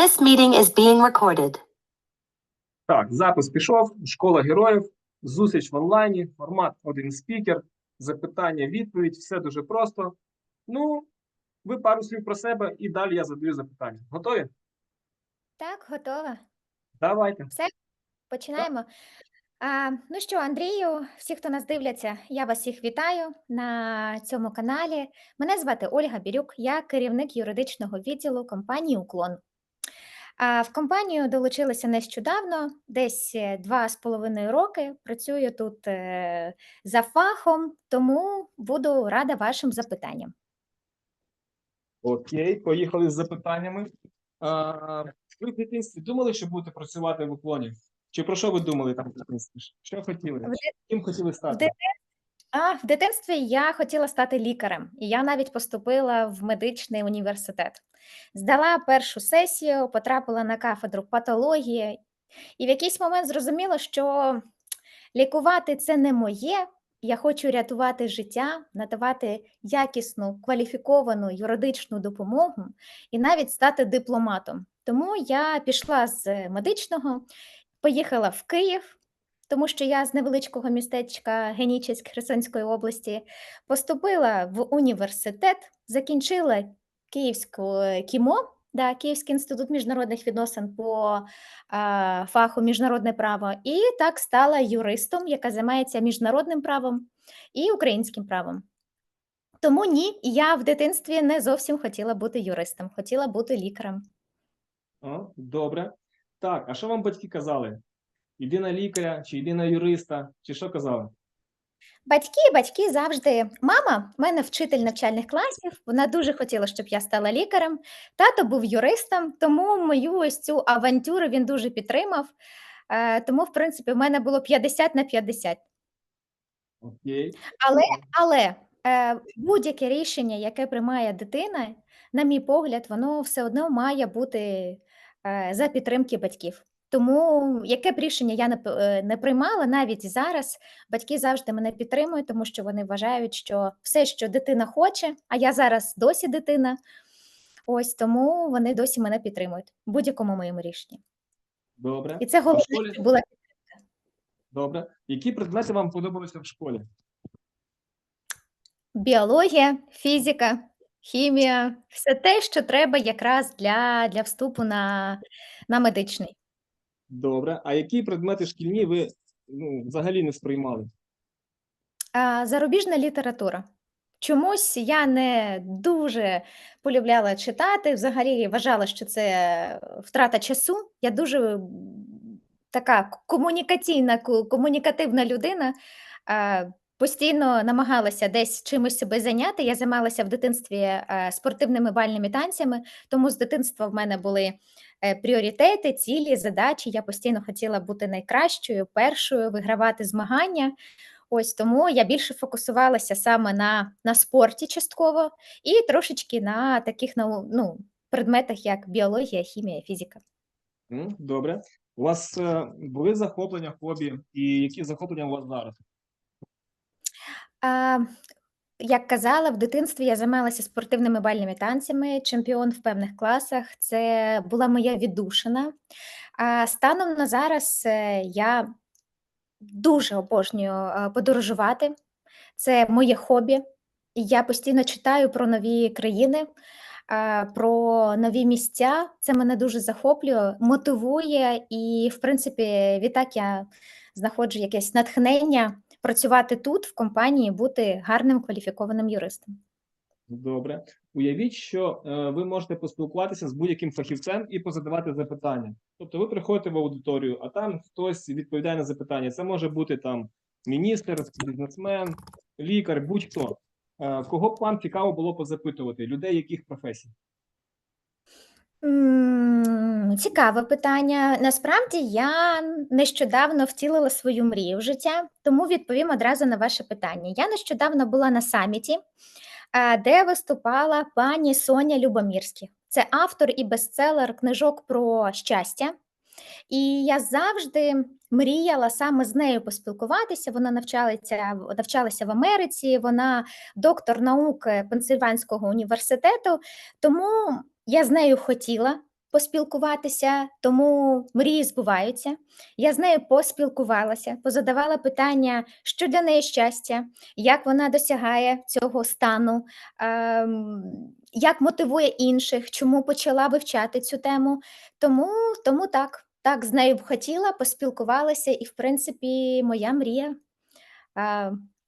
This meeting is being recorded. Так, запис пішов. Школа героїв, зустріч в онлайні, формат один спікер, запитання, відповідь, все дуже просто. Ну, ви пару слів про себе і далі я задаю запитання. Готові? Так, готова. Давайте. Починаємо. А, ну що, Андрію, всі, хто нас дивляться, я вас всіх вітаю на цьому каналі. Мене звати Ольга Бірюк, я керівник юридичного відділу компанії Уклон. А, в компанію долучилася нещодавно, десь е, два з половиною роки. Працюю тут е, за фахом, тому буду рада вашим запитанням. Окей, поїхали з запитаннями. А, ви в дитинстві думали, що будете працювати в уклоні? Чи про що ви думали там в дитинстві? Що хотіли? В Ким хотіли стати? А, в дитинстві я хотіла стати лікарем, і я навіть поступила в медичний університет. Здала першу сесію, потрапила на кафедру патології, і в якийсь момент зрозуміла, що лікувати це не моє. Я хочу рятувати життя, надавати якісну, кваліфіковану юридичну допомогу і навіть стати дипломатом. Тому я пішла з медичного, поїхала в Київ, тому що я з невеличкого містечка Генічеськ Херсонської області поступила в університет, закінчила Київську е, КІМО, да, Київський інститут міжнародних відносин по а, фаху міжнародне право, і так стала юристом, яка займається міжнародним правом і українським правом. Тому ні, я в дитинстві не зовсім хотіла бути юристом, хотіла бути лікарем. О, добре. Так, а що вам батьки казали? Іди на лікаря, чи йди на юриста, чи що казали? Батьки, батьки завжди. Мама в мене вчитель навчальних класів. Вона дуже хотіла, щоб я стала лікарем. Тато був юристом, тому мою ось цю авантюру він дуже підтримав. Е, тому, в принципі, в мене було 50 на 50. Окей. Але, але е, будь-яке рішення, яке приймає дитина, на мій погляд, воно все одно має бути е, за підтримки батьків. Тому яке б рішення я не, е, не приймала, навіть зараз батьки завжди мене підтримують, тому що вони вважають, що все, що дитина хоче, а я зараз досі дитина, ось тому вони досі мене підтримують в будь-якому моєму рішенні. Добре. І це головне, школі? була Добре. Які предмети вам подобалися в школі? біологія, фізика, хімія, все те, що треба якраз для, для вступу на, на медичний. Добре. А які предмети шкільні ви ну, взагалі не сприймали? А, зарубіжна література. Чомусь я не дуже полюбляла читати, взагалі вважала, що це втрата часу. Я дуже така комунікаційна, комунікативна людина. Постійно намагалася десь чимось себе зайняти. Я займалася в дитинстві е, спортивними бальними танцями, тому з дитинства в мене були е, пріоритети, цілі, задачі. Я постійно хотіла бути найкращою, першою, вигравати змагання. Ось тому я більше фокусувалася саме на, на спорті частково і трошечки на таких ну, предметах, як біологія, хімія, фізика. Добре. У вас е, були захоплення, хобі, і які захоплення у вас зараз? А, як казала, в дитинстві я займалася спортивними бальними танцями, чемпіон в певних класах. Це була моя віддушина. А станом на зараз е, я дуже обожнюю е, подорожувати. Це моє хобі. Я постійно читаю про нові країни, а, про нові місця. Це мене дуже захоплює, мотивує, і, в принципі, відтак я знаходжу якесь натхнення працювати тут, в компанії, бути гарним кваліфікованим юристом. Добре. Уявіть, що е, ви можете поспілкуватися з будь-яким фахівцем і позадавати запитання. Тобто ви приходите в аудиторію, а там хтось відповідає на запитання. Це може бути там міністр, бізнесмен, лікар, будь-хто. Е, кого б вам цікаво було позапитувати? Людей яких професій? Цікаве питання. Насправді я нещодавно втілила свою мрію в життя, тому відповім одразу на ваше питання. Я нещодавно була на саміті, а, де виступала пані Соня Любомірська. Це автор і бестселер книжок про щастя. І я завжди мріяла саме з нею поспілкуватися. Вона навчалася, навчалася в Америці, вона доктор наук Пенсильванського університету. Тому я з нею хотіла поспілкуватися, тому мрії збуваються. Я з нею поспілкувалася, позадавала питання, що для неї щастя, як вона досягає цього стану, ем, як мотивує інших, чому почала вивчати цю тему. Тому, тому так, так, з нею б хотіла, поспілкувалася, і, в принципі, моя мрія.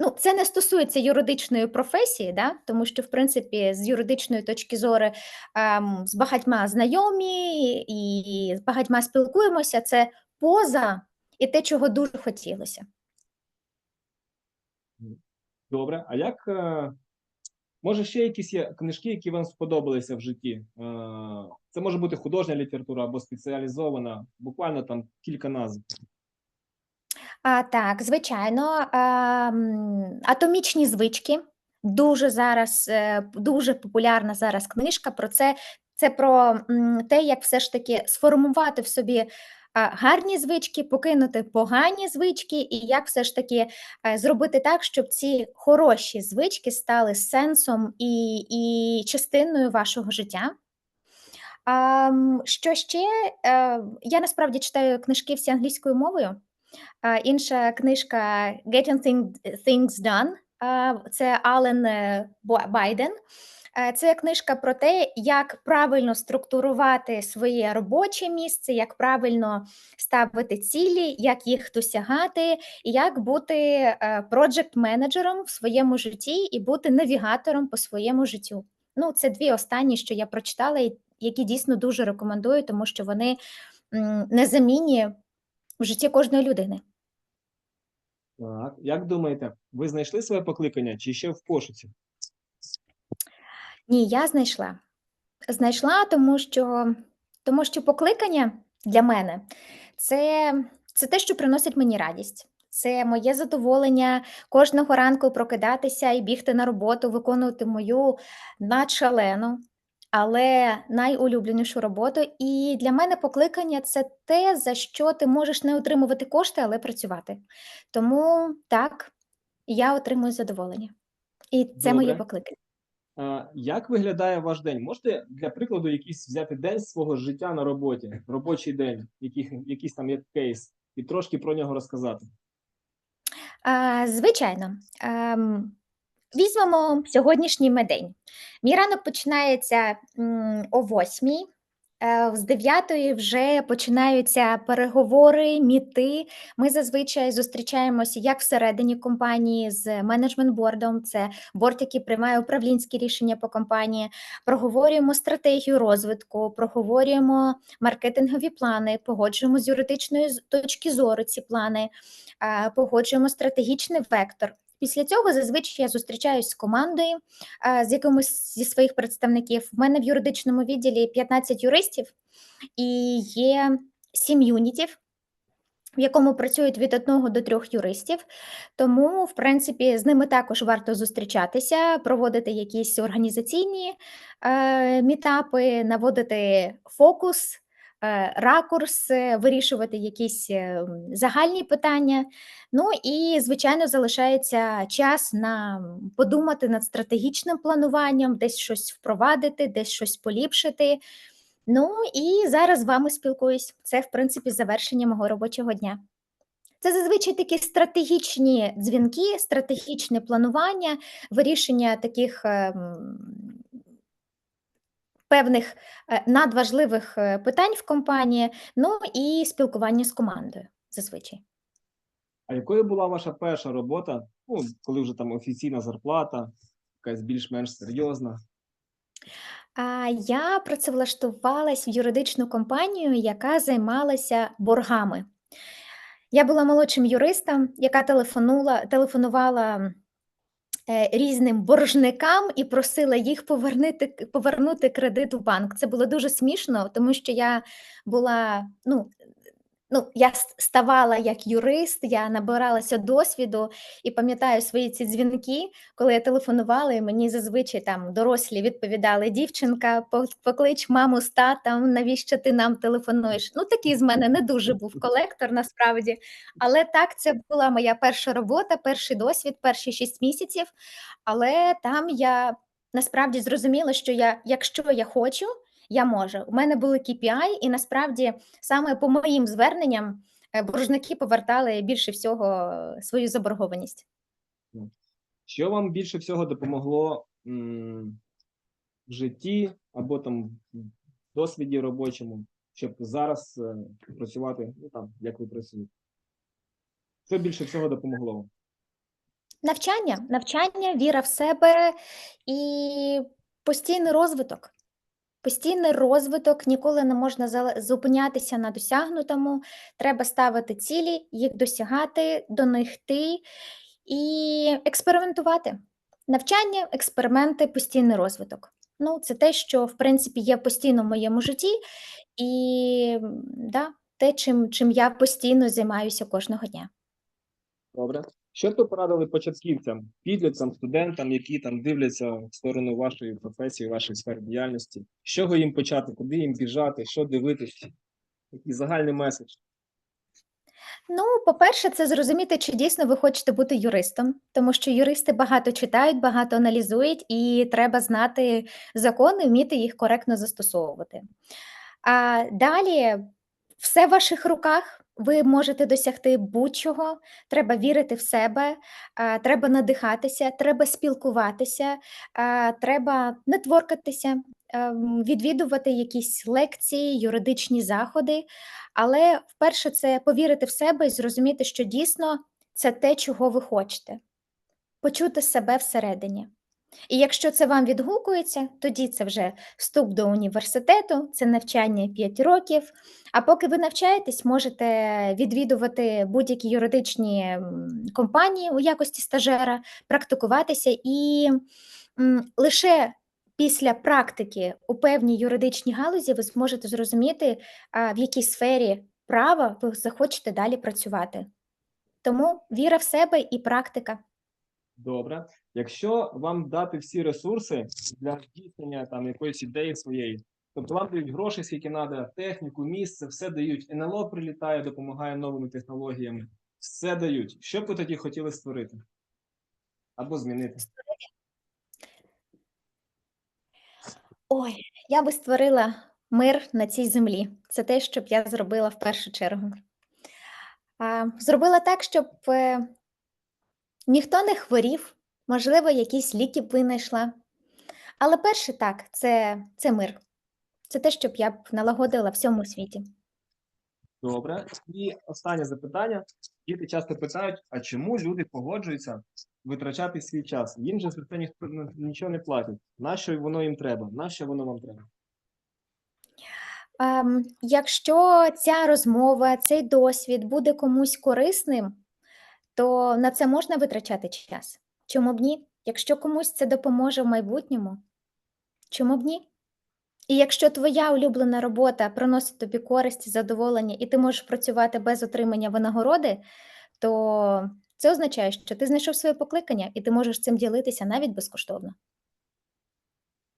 Ну, це не стосується юридичної професії, да? тому що, в принципі, з юридичної точки зору ем, з багатьма знайомі і з багатьма спілкуємося. Це поза і те, чого дуже хотілося. Добре. А як е, може ще якісь є книжки, які вам сподобалися в житті? Е, Це може бути художня література або спеціалізована, буквально там кілька назв. А, так, звичайно, ем, атомічні звички. Дуже зараз е, дуже популярна зараз книжка про це. Це про те, як все ж таки сформувати в собі гарні звички, покинути погані звички, і як все ж таки е, зробити так, щоб ці хороші звички стали сенсом і, і частиною вашого життя. А, що ще? Е, Я насправді читаю книжки всі англійською мовою. А, інша книжка Getting Things Done. Це Ален е, Байден. Е, Це книжка про те, як правильно структурувати своє робоче місце, як правильно ставити цілі, як їх досягати, і як бути проджект-менеджером в своєму житті і бути навігатором по своєму життю. Ну, це дві останні, що я прочитала, які дійсно дуже рекомендую, тому що вони незамінні в житті кожної людини. Так, як думаєте, ви знайшли своє покликання чи ще в пошуці? Ні, я знайшла. Знайшла, тому що, тому що покликання для мене це, це те, що приносить мені радість. Це моє задоволення кожного ранку прокидатися і бігти на роботу, виконувати мою надшалену, але найулюбленішу роботу. І для мене покликання це те, за що ти можеш не отримувати кошти, але працювати. Тому так, я отримую задоволення. І це моє покликання. А, Як виглядає ваш день? Можете для прикладу якийсь взяти день свого життя на роботі, робочий день, який, якийсь там як кейс, і трошки про нього розказати? А, звичайно. Ем, візьмемо сьогоднішній мій день. Мій ранок починається о 8 Е, З 9 вже починаються переговори, міти. Ми зазвичай зустрічаємося як всередині компанії з менеджмент-бордом, це борд, який приймає управлінські рішення по компанії. Проговорюємо стратегію розвитку, проговорюємо маркетингові плани, погоджуємо з юридичної точки зору ці плани, погоджуємо стратегічний вектор. Після цього зазвичай я зустрічаюсь з командою, з якимось зі своїх представників. В мене в юридичному відділі 15 юристів і є 7 юнітів, в якому працюють від одного до трьох юристів. Тому, в принципі, з ними також варто зустрічатися, проводити якісь організаційні е, мітапи, наводити фокус. Е, Ракурс, вирішувати якісь е, загальні питання. Ну і, звичайно, залишається час на подумати над стратегічним плануванням, десь щось впровадити, десь щось поліпшити. Ну і зараз з вами спілкуюсь. Це, в принципі, завершення мого робочого дня. Це зазвичай такі стратегічні дзвінки, стратегічне планування, вирішення таких ем, певних е, надважливих е, питань в компанії, ну і спілкування з командою зазвичай. А якою була ваша перша робота? Ну, коли вже там офіційна зарплата, якась більш-менш серйозна. Я працевлаштувалась в юридичну компанію, яка займалася боргами. Я була молодшим юристом, яка телефонувала, різним боржникам і просила їх повернути, повернути кредит у банк. Це було дуже смішно, тому що я була, ну, ну, я ставала як юрист, я набиралася досвіду і пам'ятаю свої ці дзвінки, коли я телефонувала, і мені зазвичай там дорослі відповідали: дівчинка, поклич маму з татом, навіщо ти нам телефонуєш? Ну, такий з мене не дуже був колектор насправді. Але так, це була моя перша робота, перший досвід, перші шість місяців. Але там я насправді зрозуміла, що я, якщо я хочу, я можу. У мене були KPI, і насправді саме по моїм зверненням е, боржники повертали більше всього е, свою заборгованість. Що вам більше всього допомогло м, в житті або там в досвіді робочому, щоб зараз е, працювати, ну там, як ви працюєте? Що більше всього допомогло вам? Навчання, навчання, віра в себе і постійний розвиток. Постійний розвиток ніколи не можна зупинятися на досягнутому. Треба ставити цілі, їх досягати, до них йти і експериментувати. Навчання, експерименти, постійний розвиток. Ну, це те, що в принципі є постійно в моєму житті, і да, те, чим, чим я постійно займаюся кожного дня. Добре. Що б ви порадили початківцям, підліткам, студентам, які там дивляться в сторону вашої професії, вашої сфери діяльності? З чого їм почати, куди їм біжати, що дивитись? Який загальний меседж? Ну, по-перше, це зрозуміти, чи дійсно ви хочете бути юристом, тому що юристи багато читають, багато аналізують, і треба знати закони, вміти їх коректно застосовувати. А далі все в ваших руках. Ви можете досягти будь-чого. Треба вірити в себе, треба надихатися, треба спілкуватися, треба нетворкатися, ем, відвідувати якісь лекції, юридичні заходи. Але вперше це повірити в себе і зрозуміти, що дійсно це те, чого ви хочете, почути себе всередині. І якщо це вам відгукується, тоді це вже вступ до університету, це навчання 5 років. А поки ви навчаєтесь, можете відвідувати будь-які юридичні компанії у якості стажера, практикуватися і лише після практики у певній юридичній галузі ви зможете зрозуміти, в якій сфері права ви захочете далі працювати. Тому віра в себе і практика. Добре. Якщо вам дати всі ресурси для здійснення там якоїсь ідеї своєї, тобто вам дають гроші, скільки треба, техніку, місце, все дають. НЛО прилітає, допомагає новими технологіями. Все дають. Що б ви тоді хотіли створити? Або змінити? Ой, я би створила мир на цій землі. Це те, що б я зробила в першу чергу. Зробила так, щоб е, ніхто не хворів, можливо, якісь ліки б винайшла. Але перше так, це, це мир. Це те, що б я б налагодила в всьому світі. Добре. І останнє запитання. Діти часто питають: а чому люди погоджуються витрачати свій час? Їм же за це ніхто ну, нічого не платить. Нащо воно їм треба? Нащо воно вам треба? Ем, якщо ця розмова, цей досвід буде комусь корисним, то на це можна витрачати час. Чому б ні? Якщо комусь це допоможе в майбутньому, чому б ні? І якщо твоя улюблена робота приносить тобі користь, задоволення, і ти можеш працювати без отримання винагороди, то це означає, що ти знайшов своє покликання і ти можеш цим ділитися навіть безкоштовно.